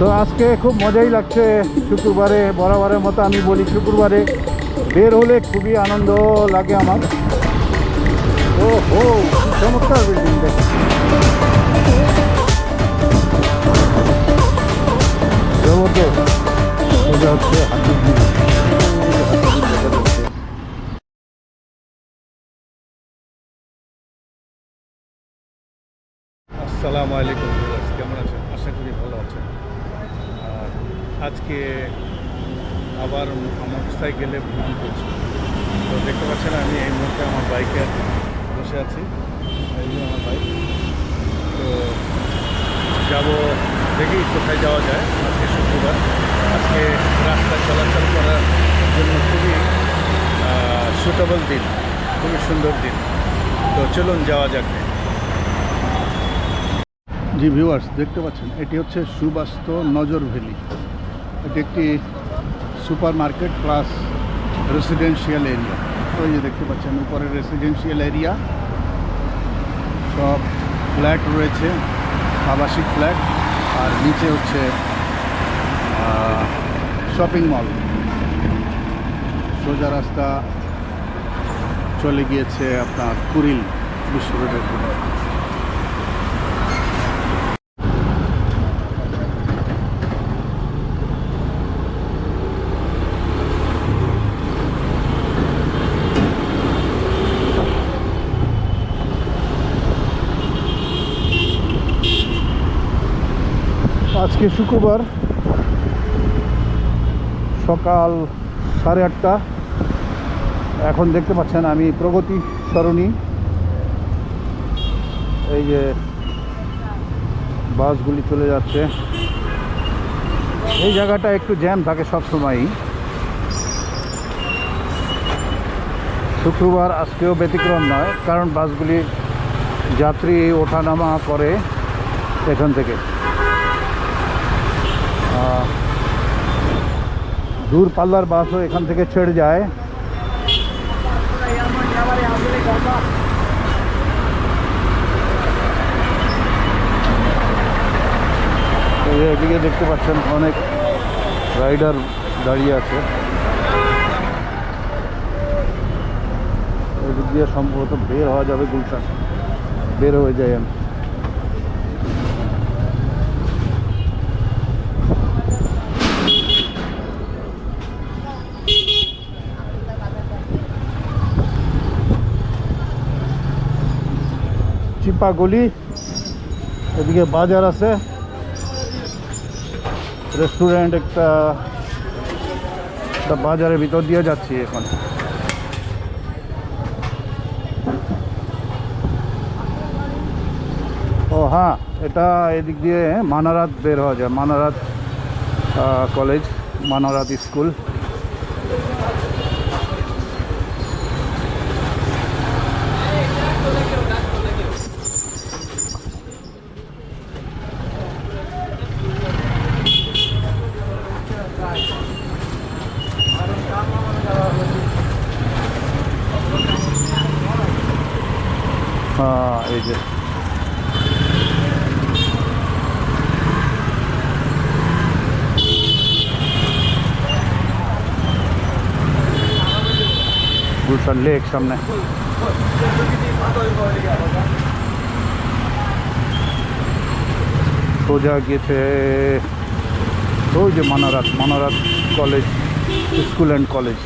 তো আজকে খুব মজাই লাগছে শুক্রবারে, বরাবরের মতো আমি বলি শুক্রবারে। বের হলে খুবই আনন্দ লাগে আমার। ও হো চমৎকার বিল্ডিং দেখ। আসসালামু আলাইকুম কেমন আছেন? আশা করি ভালো আছেন। আর আজকে আবার মোটর সাইকেলে ভ্রমণ করছি। তো দেখতে পাচ্ছেন আমি এই মুহূর্তে আমার বাইকে বসে আছি। এই আমার বাইক। তো যাব দেখি কোথায় যাওয়া যায় আজকে শুক্রবার। আজকে রাস্তায় চলাচল করার জন্য খুবই সুটেবল দিন, খুবই সুন্দর দিন। তো চলুন যাওয়া যাক। জি ভিউয়ার্স দেখতে পাচ্ছেন, এটি হচ্ছে সুবাস্ত নজর ভ্যালি। এটি একটি super market plus residential area ওই যে দেখতে পাচ্ছেন, উপরে রেসিডেন্সিয়াল এরিয়া সব ফ্ল্যাট রয়েছে, আবাসিক ফ্ল্যাট আর নিচে হচ্ছে শপিং মল সোজা রাস্তা চলে গিয়েছে আপনার কুড়িল বিশ্ব রোডের আজকে শুক্রবার, সকাল সাড়ে আটটা। এখন দেখতে পাচ্ছেন আমি প্রগতি সরণি। এই যে বাসগুলি চলে যাচ্ছে। এই জায়গাটা একটু জ্যাম থাকে সবসময়ই শুক্রবার আজকেও ব্যতিক্রম নয়, কারণ বাসগুলি যাত্রী ওঠানামা করে এখান থেকে। আহ, দূর পাল্লার বাসও এখান থেকে ছেড়ে যায়। এদিকে দেখতে পাচ্ছেন অনেক রাইডার দাঁড়িয়ে আছে। এদিক দিয়ে সম্ভবত বের হওয়া যাবে গুলশান। বের হয়ে যায় আমি। চিপা গলি এদিকে বাজার আছে। রেস্টুরেন্ট একটা একটা বাজারের ভিতর দিয়ে যাচ্ছি এখন। ও হ্যাঁ এটা এদিক দিয়ে মানারাত বের হওয়া যায়। মানারাত কলেজ মানারাত স্কুল হ্যাঁ এই যে গুলশান লেক সামনে সোজা গিয়েছে ওই যে Manarat Manarat college school and college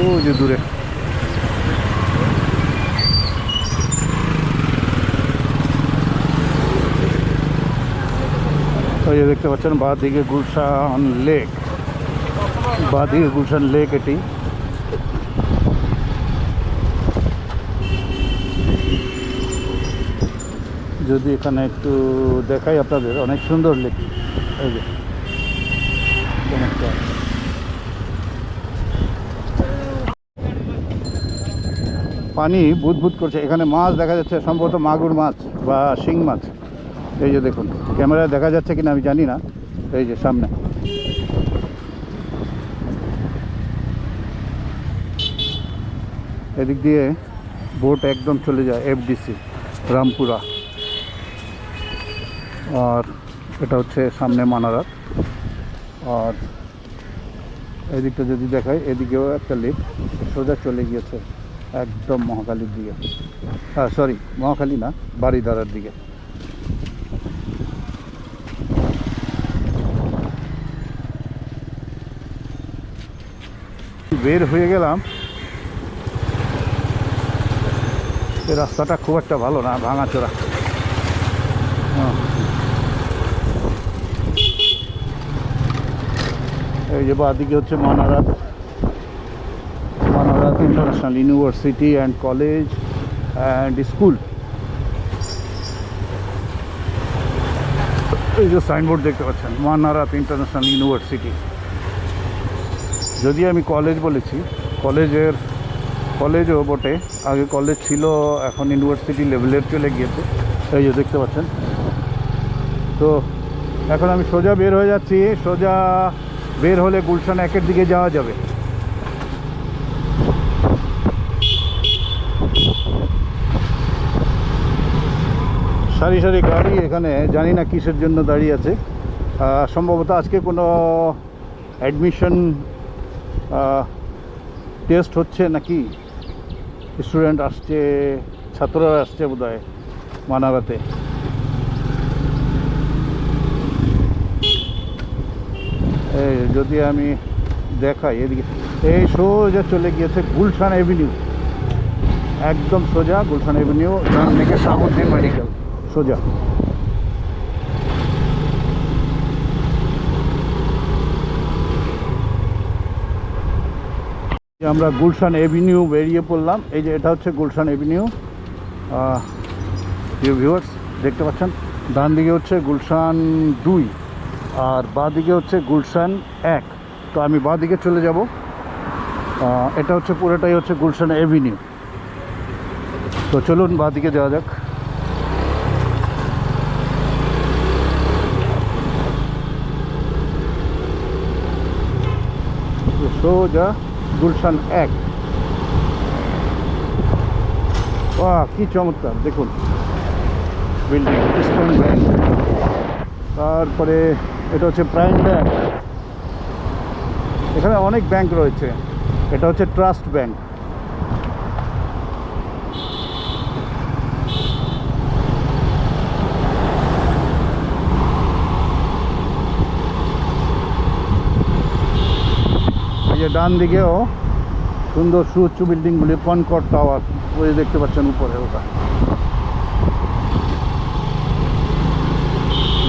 ওই যে দূরে ওই যে দেখতে পাচ্ছেন বাঁ দিকে গুলশান লেক বাঁ দিকে গুলশান লেক এটি যদি এখানে একটু দেখাই আপনাদের, অনেক সুন্দর লেক। এই যে। পানি বুদবুদ করছে। এখানে মাছ দেখা যাচ্ছে, সম্ভবত মাগুর মাছ বা শিং মাছ। এই যে দেখুন, ক্যামেরায় দেখা যাচ্ছে কিনা আমি জানি না। এই যে সামনে। এদিক দিয়ে বোট একদম চলে যায়, এফডিসি, রামপুরা। আর এটা হচ্ছে সামনে মানারাত আর এদিকটা যদি দেখায় এদিকেও একটা লিফট সোজা চলে গিয়েছে একদম মহাকালীর দিকে। হ্যাঁ সরি মহাকালী না বাড়িধারার দিকে। বের হয়ে গেলাম। রাস্তাটা খুব একটা ভালো না, ভাঙাচোরা। এই যে বাদিকে হচ্ছে Manarat. Manarat international university and college and school এই যে সাইনবোর্ড দেখতে পাচ্ছেন, মানারাত ইন্টারন্যাশনাল ইউনিভার্সিটি যদি আমি কলেজ বলেছি কলেজের কলেজও বটে। আগে কলেজ ছিল, এখন ইউনিভার্সিটি লেভেলের চলে গিয়েছে। এই যে দেখতে পাচ্ছেন। তো এখন আমি সোজা বের হয়ে যাচ্ছি, সোজা বের হলে গুলশান একের দিকে যাওয়া যাবে। সারি সারি গাড়ি এখানে, জানি না কিসের জন্য দাঁড়িয়ে আছে। সম্ভবত আজকে কোনো অ্যাডমিশন টেস্ট হচ্ছে নাকি? স্টুডেন্ট আসছে, ছাত্ররা আসছে বোধ হয় মানারাতে যদি আমি দেখাই, এদিকে। এই সোজা চলে গিয়েছে গুলশান এভিনিউ। একদম সোজা গুলশান এভিনিউ শাহাবুদ্দিন মেডিকেল। সোজা। আমরা গুলশান এভিনিউ বেরিয়ে পড়লাম। এই যে এটা হচ্ছে গুলশান এভিনিউ। ভিউয়ার্স দেখতে পাচ্ছেন? ডান দিকে হচ্ছে গুলশান দুই। আর বাঁ দিকে হচ্ছে গুলশান এক। তো আমি বাঁ দিকে চলে যাব। এটা হচ্ছে পুরোটাই হচ্ছে গুলশান এভিনিউ। তো চলুন বাঁ দিকে যাওয়া যাক। সোজা গুলশান এক। বাহ, কি চমৎকার, দেখুন। বিল্ডিং তারপরে এটা হচ্ছে প্রাইম ব্যাংক এখানে অনেক ব্যাংক রয়েছে। এটা হচ্ছে ট্রাস্ট ব্যাংক যে ডান দিকেও সুন্দর সুউচ্চ বিল্ডিংগুলি কনকট টাওয়ার ওই দেখতে পাচ্ছেন উপরে ওটা।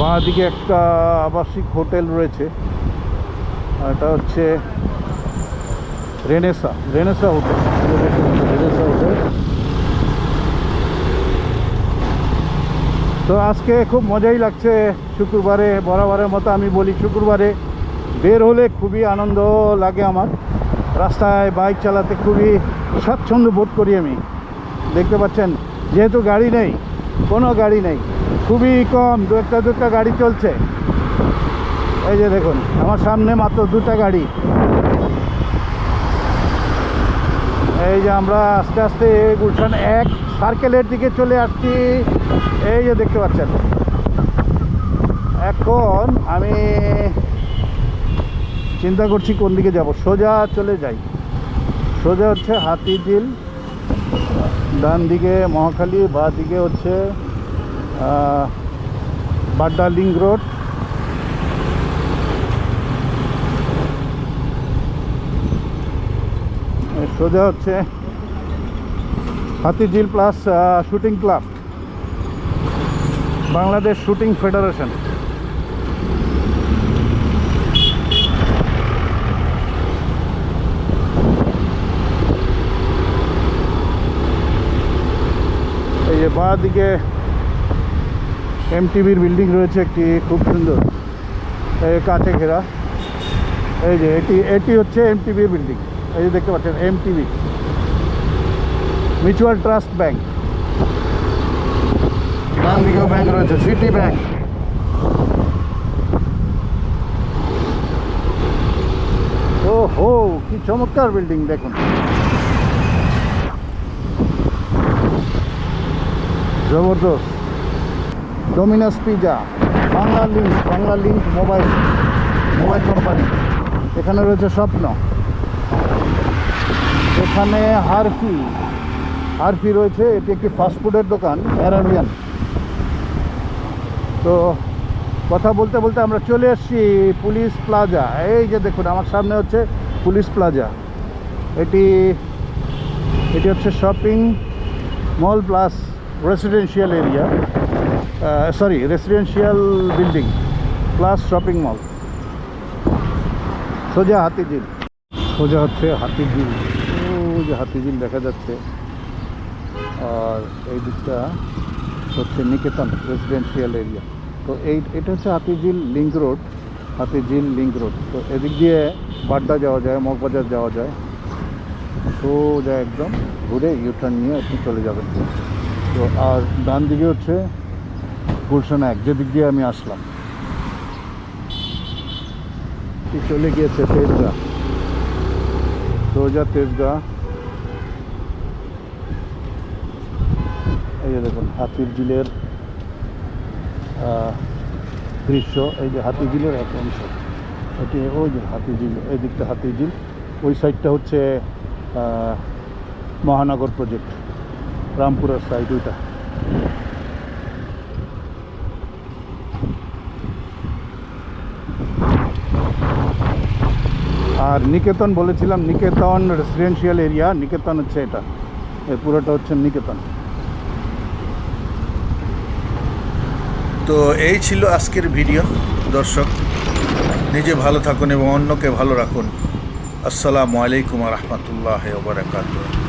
বাঁ দিকে একটা আবাসিক হোটেল রয়েছে। এটা হচ্ছে Renaissance Renaissance hotel Renaissance hotel. তো আজকে খুব মজাই লাগছে, শুক্রবারে, বরাবরের মতো আমি বলি শুক্রবারে বের হলে খুবই আনন্দ লাগে আমার। রাস্তায় বাইক চালাতে খুবই স্বাচ্ছন্দ্য বোধ করি আমি। দেখতে পাচ্ছেন, যেহেতু গাড়ি নেই, কোনো গাড়ি নেই। খুবই কম, দু একটা দু একটা গাড়ি চলছে। এই যে দেখুন, আমার সামনে মাত্র দুটা গাড়ি। এই যে আমরা আস্তে আস্তে গুলশান এক সার্কেলের দিকে চলে আসছি। এই যে দেখতে পাচ্ছেন। এখন আমি চিন্তা করছি কোন দিকে যাব। সোজা চলে যাই। সোজা হচ্ছে হাতিঝিল। ডান দিকে মহাখালী বা দিকে হচ্ছে বাড্ডা লিঙ্ক রোড। সোজা হচ্ছে Hatirjheel plus shooting club, Bangladesh shooting federation. এই যে বাঁ দিকে এমটিভির বিল্ডিং রয়েছে একটি, খুব সুন্দর। এই কাঁচে ঘেরা। এই যে এটি এটি হচ্ছে এমটিভির বিল্ডিং এই যে দেখতে পাচ্ছেন MTB mutual trust bank bank রয়েছে সিটি ব্যাংক ও হো কি চমৎকার বিল্ডিং দেখুন। জবরদস্ত। Domino's pizza Banglalink Banglalink mobile mobile company এখানে রয়েছে স্বপ্ন। এখানে হারফি হারফি রয়েছে, এটি একটি ফাস্টফুডের দোকান অ্যারাবিয়ান তো কথা বলতে বলতে আমরা চলে এসেছি পুলিশ প্লাজা। এই যে দেখুন, আমার সামনে হচ্ছে পুলিশ প্লাজা। এটি এটি হচ্ছে shopping mall plus residential area sorry residential building plus shopping mall সোজা হাতিঝিল। সোজা হচ্ছে হাতিঝিল। ও যে হাতিঝিল দেখা যাচ্ছে। আর এই দিকটা হচ্ছে নিকেতন রেসিডেন্সিয়াল এরিয়া তো এই, এটা হচ্ছে Hatirjheel link road Hatirjheel link road তো এদিক দিয়ে বাড্ডা যাওয়া যায়, মগবাজার যাওয়া যায়। সোজা একদম ঘুরে ইউটার্ন নিয়ে আপনি চলে যাবেন। তো আর ডান দিকে হচ্ছে গুলশান এক যেদিক দিয়ে আমি আসলাম। চলে গিয়েছে তেজগা। সোজা তেজগা। এই যে দেখুন হাতির আহ, দৃশ্য। এই যে হাতি ঝিলের এক অংশ। এটি ওই যে হাতি ঝিল এই দিকটা হাতি ঝিল ওই সাইডটা হচ্ছে মহানগর প্রজেক্ট রামপুরার সাইড ওইটা। আর নিকেতন বলেছিলাম, নিকেতন রেসিডেন্সিয়াল এরিয়া নিকেতন হচ্ছে এটা। এই পুরোটা হচ্ছে নিকেতন। তো এই ছিল আজকের ভিডিও, দর্শক। নিজে ভালো থাকুন এবং অন্যকে ভালো রাখুন। আসসালামু আলাইকুম রহমতুল্লাহ বারকাতুহ।